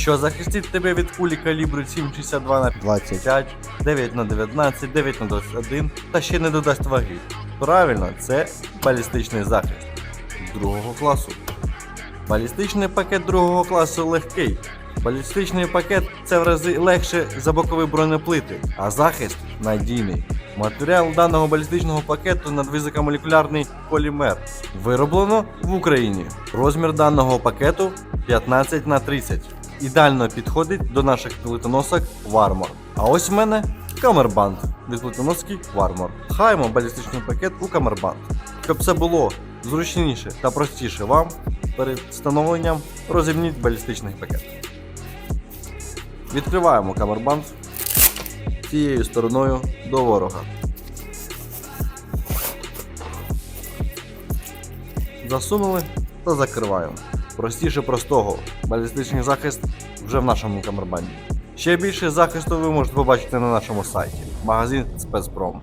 що захистить тебе від кулі калібру 7,62 на 25, 9 на 19, 9 на 21 та ще не додасть ваги. Правильно, це балістичний захист другого класу. Балістичний пакет другого класу легкий. Балістичний пакет це в рази легше за бокові бронеплити, а захист надійний. Матеріал даного балістичного пакету надвисокомолекулярний полімер. Вироблено в Україні. Розмір даного пакету 15 на 30. Ідеально підходить до наших плитоносок Warmor. А ось в мене камербанд від плитоноски Warmor. Хаємо балістичний пакет у камербанд. Щоб це було зручніше та простіше вам, перед встановленням розімніть балістичний пакет. Відкриваємо камербанд цією стороною до ворога. Засунули та закриваємо. Простіше простого. Балістичний захист вже в нашому камербанді. Ще більше захисту ви можете побачити на нашому сайті. Магазин спецпром.